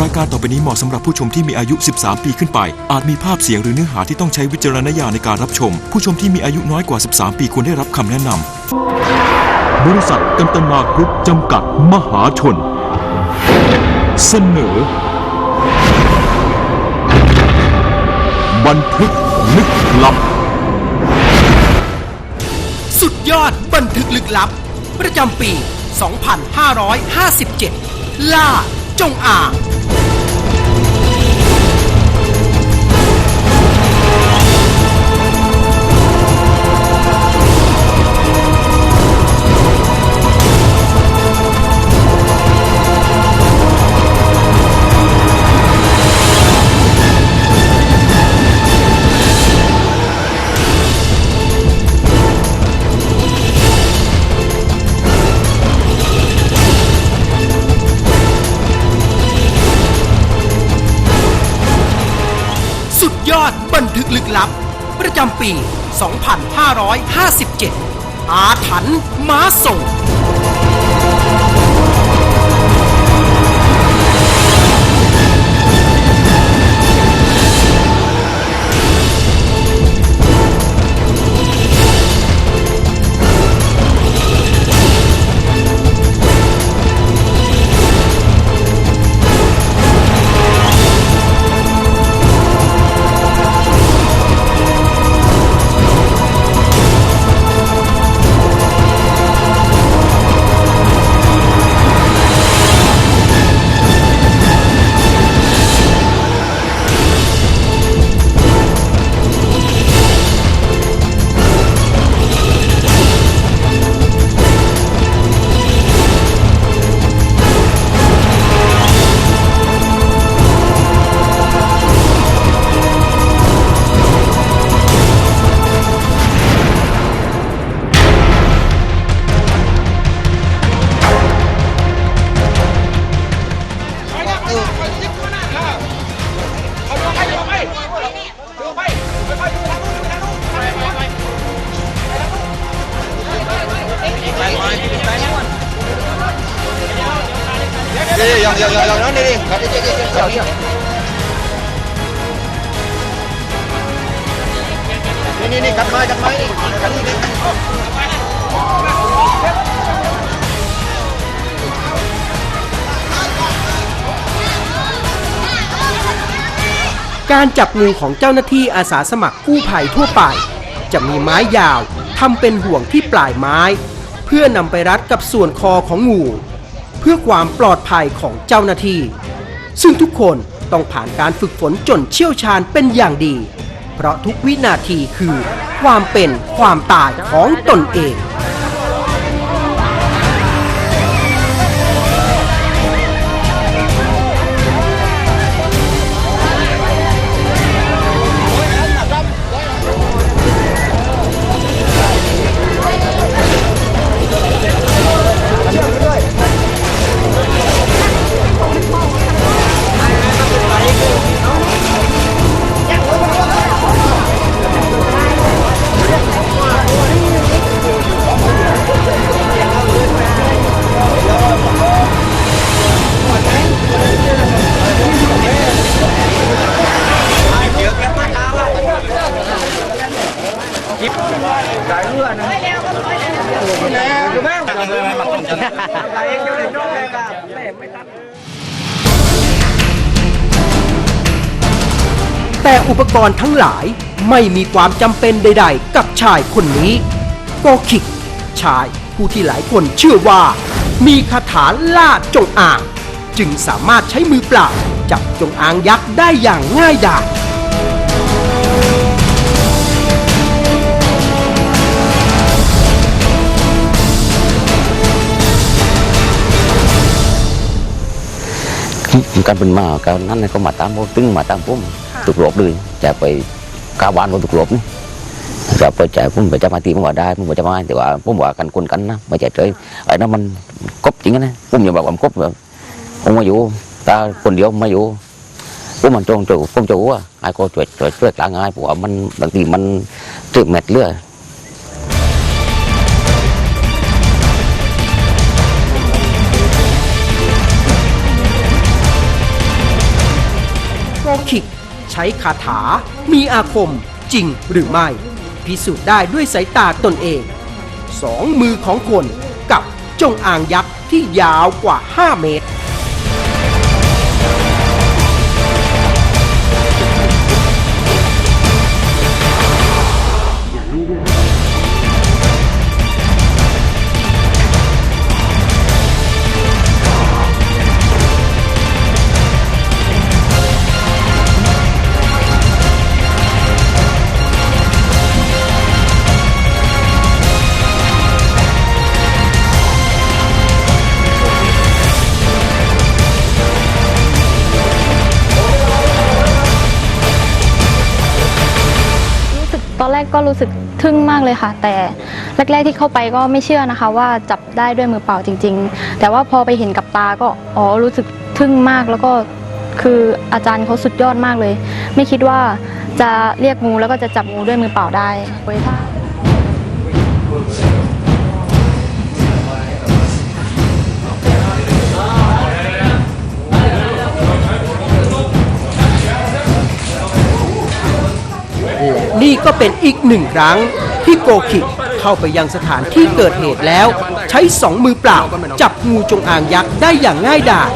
รายการต่อไปนี้เหมาะสำหรับผู้ชมที่มีอายุ 13 ปีขึ้นไป อาจมีภาพเสียงหรือเนื้อหาที่ต้องใช้วิจารณญาณในการรับชม ผู้ชมที่มีอายุน้อยกว่า 13 ปีควรได้รับคำแนะนำ บริษัทกันตนากรุ๊ปจำกัดมหาชน เสนอ บันทึกลึกลับ สุดยอดบันทึกลึกลับ ประจำปี 2557 ล่าจงอ่าง ลึกลับ ประจำปี 2557 อาถรรพ์ม้าส่ง đi đi dần dần dần dần nó đi đi Đi, đi, đi, dần dần. đi đi đi cắt máy cắt máy cắt đi đi การจับงูของเจ้าหน้าที่อาสาสมัครกู้ภัยทั่วไป จะมีไม้ยาวทำเป็นห่วงที่ปลายไม้ เพื่อนำไปรัดกับส่วนคอของงู เพื่อความปลอดภัยของเจ้าหน้าที่ ซึ่งทุกคนต้องผ่านการฝึกฝนจนเชี่ยวชาญเป็นอย่างดี เพราะทุกวินาทีคือความเป็นความตายของตนเอง อุปกรณ์ทั้งหลายไม่มีความจำเป็นใด ๆ กับชายคนนี้โกคิก ชายผู้ที่หลายคนเชื่อว่า มีคาถาล่าจงอาง จึงสามารถใช้มือเปล่าจับจงอางยักษ์ได้อย่างง่ายดายการเป็นมาการนั้นก็มาตามผมตึงมาตามผม ตุกรบเลยจะไปก้าบานบนตุกรบนี่จะไปจ่ายผมไปจะมาตีผมว่าได้ผมว่าจะมาแต่ว่าผมว่ากันคนกันนะไม่ใช่เฉยไอ้นั่นมันกบจริงนะผมอย่าบอกว่ามันกบแบบผมมาอยู่ตาคนเดียวมาอยู่ผมมันตรงจู่ผมจู่ว่าไอ้ก็ช่วยช่วยช่วยกลางไอ้ผมว่ามันบางทีมันตื่นเม็ดเลือด ใช้คาถา มีอาคมจริงหรือไม่ พิสูจน์ได้ด้วยสายตาตนเอง สองมือของคนกับจงอางยักษ์ที่ยาวกว่า 5 เมตร็รู้สึกทึ่งมากเลยค่ะ แต่แรกๆที่เข้าไปก็ไม่เชื่อนะคะ ว่าจับได้ด้วยมือเปล่าจริง ๆ แต่ว่าพอไปเห็นกับตาก็อ๋อรู้สึกทึ่งมากแล้วก็คืออาจารย์เขาสุดยอดมากเลย ไม่คิดว่าจะเรียกงูแล้วก็จะจับงูด้วยมือเปล่าได้ ก็เป็นอีกหนึ่งครั้งที่โกคิกเข้าไปยังสถานที่เกิดเหตุแล้ว ใช้สองมือเปล่า จับงูจงอางยักษ์ได้อย่างง่ายดาย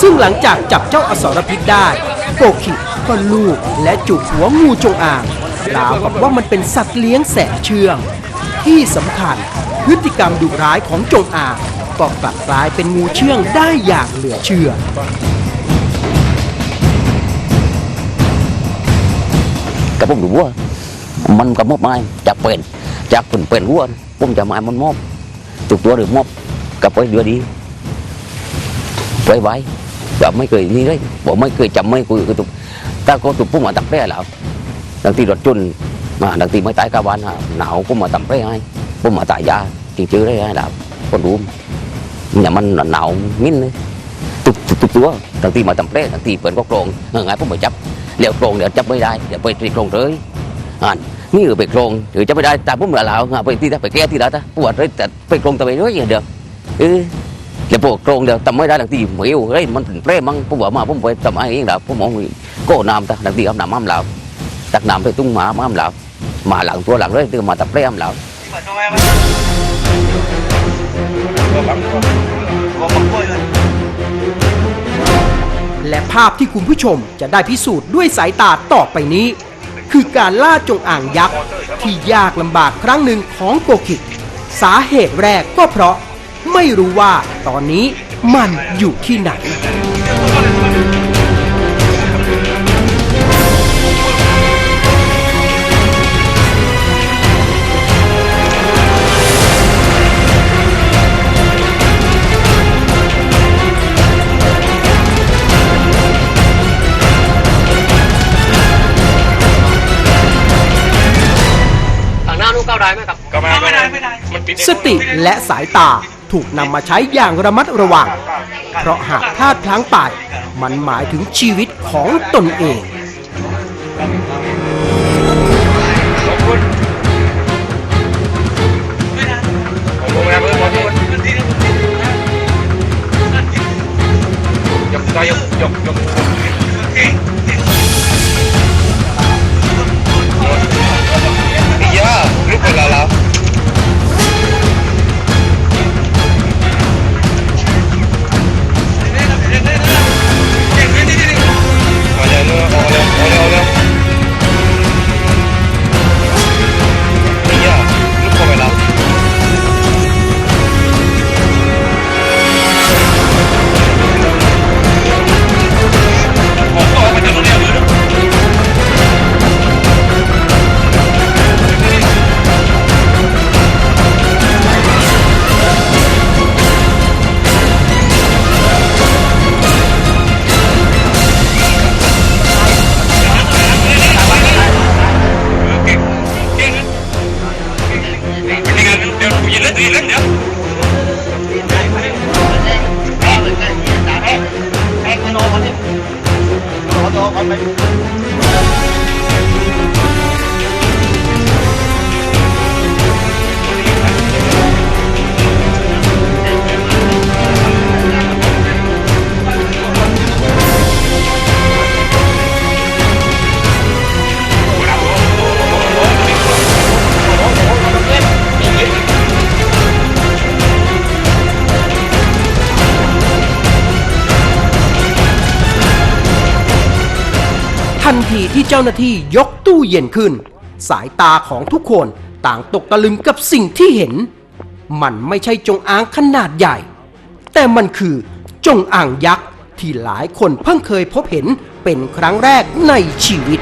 ซึ่งหลังจากจับเจ้าอสรพิษได้ โกคิกก็ลูบและจูบหัวงูจงอางราวกับว่ามันเป็นสัตว์เลี้ยงแสนเชื่อง ที่สำคัญพฤติกรรมดุร้ายของจงอางก็กลับกลายเป็นงูเชื่องได้อย่างเหลือเชื่อ กับผมดูว่ามันกับมอบไม้จากเป็นจากเป็นเป็นวัวผมจะม้มันมอบตุกตัวหรือมอบกับไปเดือดีไว้ไว้แบบไม่เคยนี่เลยบอกไม่เคยจำไม่คุยคือตุกถ้าก็ตุกผมมาตับแร่แล้วดังที่รถจนมาดังที่ไม่ตายกาวันหนาวผมมาตับแร่ให้ผมมาตายยาจริงๆได้ให้แล้วคนรู้เนี่ยมันหนาวมิ้นเลยตุกตุกตัวดังที่มาตับแร่ดังที่เปิดก็โกรงเออไงผมไปจับ เดี๋ยวโกรงเดี๋ยวจับไม่ได้เดี๋ยวไปตีโกรงเลยอ่านนี่คือไปโกรงหรือจับไม่ได้แต่ผมเหลือแล้วไปที่ไปแก้ที่แล้วแต่ปวดเลยแต่ไปโกรงตัวไปด้วยอยเดี๋ยวเออเดี๋ยวพวกโกรงเดี๋ยวทำไม่ได้ดังที่เหมียวเฮ้ยมันเป็นเปรมั่งผมบอกมาผมไปทำไอ้เองแล้วผมมองก้น้ำตาดังที่เอาน้ำอ้ำแล้วตักน้ำไปตุ้งหมาอ้ำแล้วมาหลังตัวหลังเลยตึงมาตับเปรอ้ำแล้ว และภาพที่คุณผู้ชมจะได้พิสูจน์ด้วยสายตาต่อไปนี้ คือการล่าจงอ่างยักษ์ที่ยากลำบากครั้งหนึ่งของโกคิดสาเหตุแรกก็เพราะ ไม่รู้ว่าตอนนี้มันอยู่ที่ไหน และสายตาถูกนำมาใช้อย่างระมัดระวัง เพราะหากพลาดพลั้งไป มันหมายถึงชีวิตของตนเอง ที่เจ้าหน้าที่ยกตู้เย็นขึ้น สายตาของทุกคนต่างตกตะลึงกับสิ่งที่เห็น มันไม่ใช่จงอางขนาดใหญ่ แต่มันคือจงอางยักษ์ที่หลายคนเพิ่งเคยพบเห็นเป็นครั้งแรกในชีวิต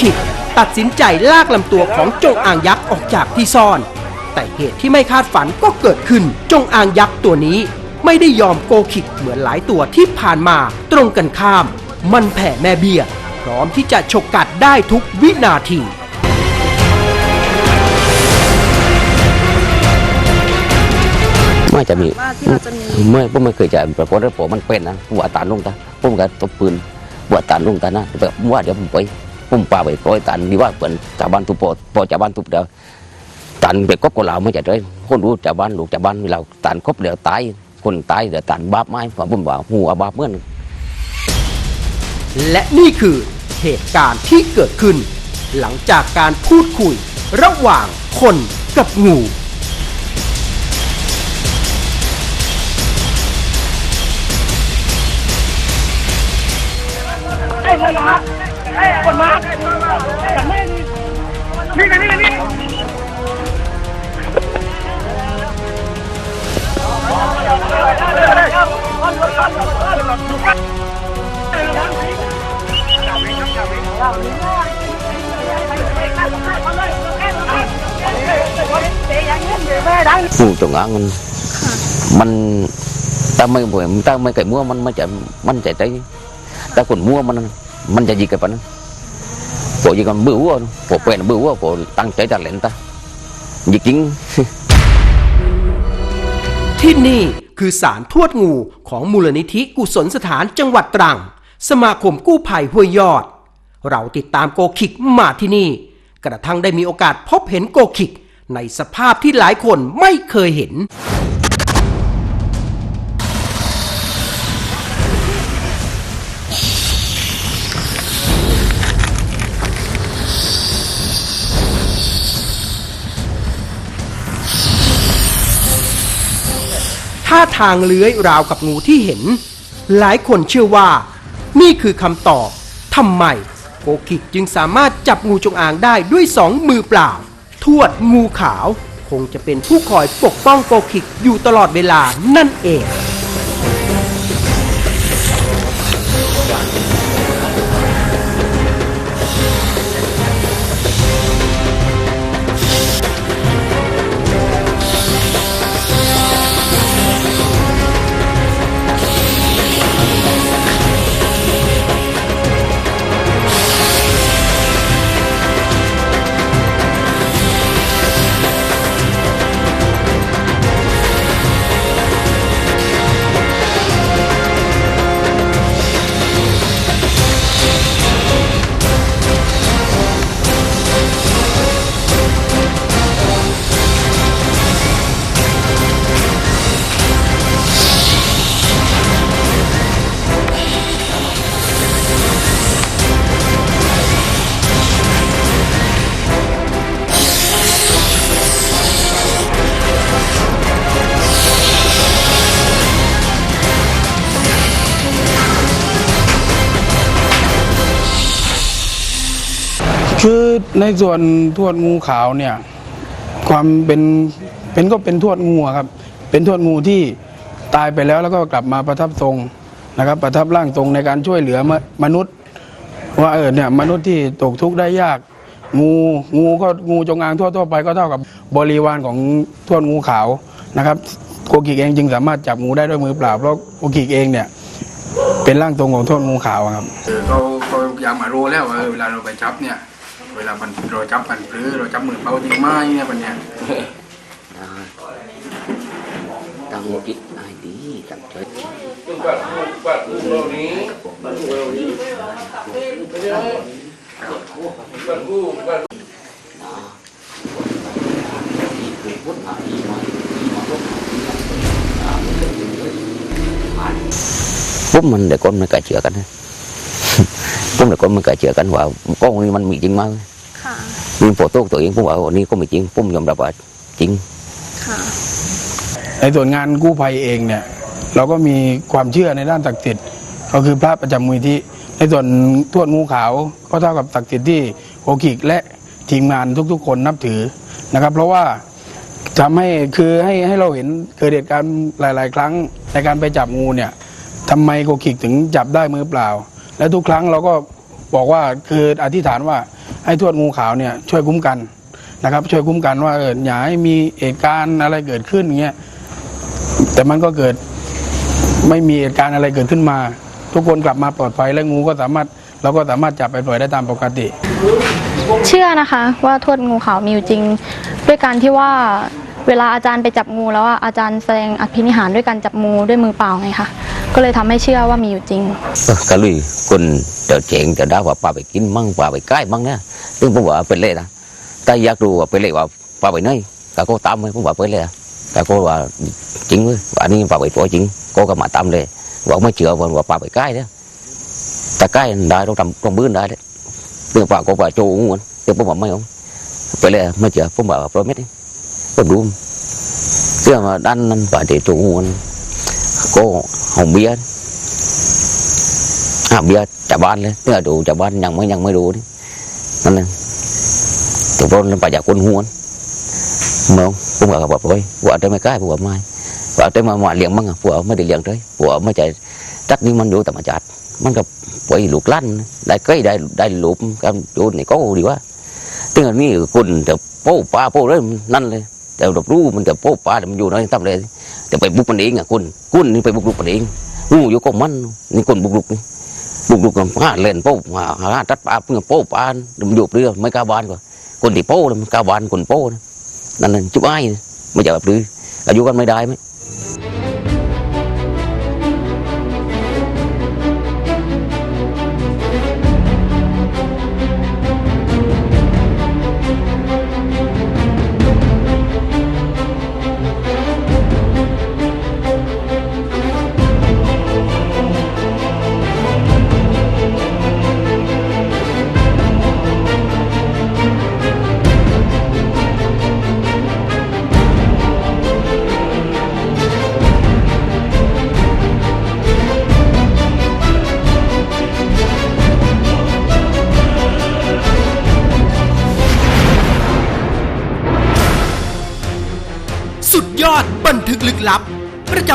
ขิด ตัดสินใจลากลำตัวของจงอางยักษ์ออกจากที่ซ่อน แต่เหตุที่ไม่คาดฝันก็เกิดขึ้น จงอางยักษ์ตัวนี้ไม่ได้ยอมโกขิดเหมือนหลายตัวที่ผ่านมาตรงกันข้าม มันแผ่แม่เบี้ย พร้อมที่จะฉกกัดได้ทุกวินาทีไม่จะมีว่าที่เราจะมีเมื่อผมไม่เคยจะประกฏแล้วผมมันเป็นนะผมว่าตานลงตาผมก็ตบปืนว่าตานลงตานะแบบว่าเดี๋ยวผมไป ผมป่าไปปล่อยตานดีว่าเปิ่นชาวบ้านทุบปอปอชาวบ้านทุบเดียวตานไปกบกับเราไม่ใช่เลยคนรู้ชาวบ้านลูกชาวบ้านเราตานคบเดี๋ยวตายคนตายเดี๋ยวตานบาปไหมผมว่าหัวบาปเมื่อนและนี่คือเหตุการณ์ที่เกิดขึ้น หลังจากการพูดคุยระหว่างคนกับงู งูจงอางมันมันถ้าไม่บ่อยถ้าไม่ไก่มั่วมันมันจะมันจะใจถ้าคนมั่วมันมันจะยิงกันปะนั้น พอยิงกันบื้อวัวพอเป็นบื้อวัวพอตั้งใจจะเล่นตายิงจริงที่นี่คือสารทวดงูของมูลนิธิกุศลสถานจังหวัดตรัง สมาคมกู้ภัยห้วยยอด เราติดตามโกคิกมาที่นี่ กระทั่งได้มีโอกาสพบเห็นโกคิกในสภาพที่หลายคนไม่เคยเห็น ท่าทางเลื้อยราวกับงูที่เห็น หลายคนเชื่อว่า นี่คือคำตอบทำไมโกกิกจึงสามารถจับงูจงอางได้ด้วยสองมือเปล่า ทวดงูขาว คงจะเป็นผู้คอยปกป้องโกกิกอยู่ตลอดเวลานั่นเอง ในส่วนทวดงูขาวเนี่ย ความเป็นเป็นก็เป็นทวดงูครับ เป็นทวดงูที่ตายไปแล้วแล้วก็กลับมาประทับทรงนะครับ ประทับร่างทรงในการช่วยเหลือมมนุษย์ ว่าเออเนี่ยมนุษย์ที่ตกทุกข์ได้ยากงูงูก็งูจงอางทั่วทั่วๆไปก็เท่ากับบริวารของทวดงูขาวนะครับโกกิกเองจึงสามารถจับงูได้ด้วยมือเปล่าเพราะโกกิกเองเนี่ยเป็นร่างทรงของทวดงูขาวครับเขาเขาอยากมารู้แล้วว่าเวลาเราไปจับเนี่ย เวลามันเราจับมันหรือเราจับมือเปล่าจริงไหมเนี่ยมันเนี่ยตั้งจิตให้ดีตั้งใจปุ๊บมันเด็กคนไม่กล้าเชื่อกันนะ ปุ๊บเด็กคนไม่กล้าเชื่อกันว่าก็นี้มันมีจริงมากค่ะมีโฟโต้ตัวเองปุ๊บว่าวันนี้ก็ไม่จริงปุ๊บยอมรับว่าจริงค่ะในส่วนงานกู้ภัยเองเนี่ย เราก็มีความเชื่อในด้านศักดิ์สิทธิ์ก็คือพระประจำมูลที่ในส่วนทวดงูขาวก็เท่ากับศักดิ์สิทธิ์ที่โอกิกและทีมงานทุกๆ คนนับถือนะครับ เพราะว่าทำให้คือให้ให้เราเห็นเกิดเหตุการณ์หลาย ๆ ครั้งในการไปจับงูเนี่ยทำไมโกกิกถึงจับได้มือเปล่า และทุกครั้งเราก็บอกว่าคืออธิษฐานว่าให้ทวดงูขาวเนี่ยช่วยคุ้มกันนะครับ ช่วยคุ้มกันว่าเอออย่าให้มีเหตุการณ์อะไรเกิดขึ้นอย่างเงี้ยแต่มันก็เกิดไม่มีเหตุการณ์อะไรเกิดขึ้นมา ทุกคนกลับมาปลอดภัยและงูก็สามารถเราก็สามารถจับไปปล่อยได้ตามปกติ เชื่อนะคะว่าทวดงูขาวมีอยู่จริง ด้วยการที่ว่าเวลาอาจารย์ไปจับงูแล้วอะอาจารย์แสดงอภินิหารด้วยการจับงูด้วยมือเปล่าไงคะ ก็เลยทำให้เชื่อว่ามีอยู่จริงก็เลยคนเดี๋ยวเจงจะได้ว่าปลาไปกินมั่งปลาไปใกล้มั่งเนี่ยซึ่งผมว่าเป็นเล่นะแต่อยากรู้ว่าเป็นเล่ว่าปลาไปไหนก็ก็ตามไปผมว่าเป็นเล่นะแต่ก็ว่าจริงเลยว่าอันนี้ปลาไปตัวจริงก็ก็มาตามเลยว่าไม่เชื่อว่าปลาไปใกล้เนี่ยแต่ใกล้ได้ต้องทำต้องบื้นได้เลยเรื่องปลาก็ปลาโจงวนเดี๋ยวผมว่าไม่เอาไปเลยไม่เชื่อผมว่าโปรเม็ดผมดูเรื่องว่าด้านนั้นปลาเดี๋ยวโจงวนก็ หงเบียร์ à, bây giờ trả ban lên tức là đủ trả ban nhận mới nhận mới đủ đi nên là tụi con lên phải trả quân huống mà không cũng ở gặp rồi vợ tới mấy cái vợ mai vợ tới mà mọi liền măng à vợ mới đi liền tới vợ mới chạy chắc đi มันดูแต่มาจัดมันก็ไปลูกลั่นได้ใกล้ได้ได้ลูกกันดูนี่ก็ดีว่าตึงอันนี้คุณจะโป้ปลาโป้เลยนั่นเลยแต่เรารู้มันจะโป้ปลาแต่มันอยู่ในตั้งเลย แต่ไปบุกมันเองอะคุณคุณนี่ไปบุกลุกมันเองงูอยู่ก็มันนี่คนบุกลุกนี่บุกลุกกันหาเล่นโป๊ะหาหาตัดปลาเพื่อโป๊ะปามันอยู่เรือไม่กล้าบานกว่าคนที่โป๊ะมันกล้าบานคนโป๊ะนะนั่นนั่นจุ๊บไอ้ไม่จะแบบรืออายุกันไม่ได้ไหม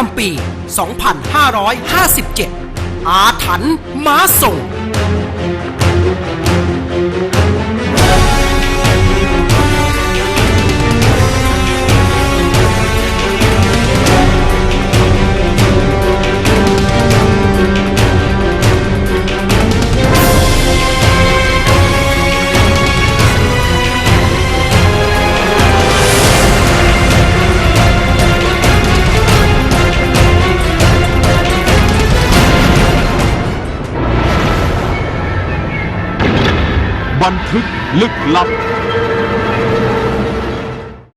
ำปี 2557 อาถรรพ์ม้าส่ง Glück, Lapp.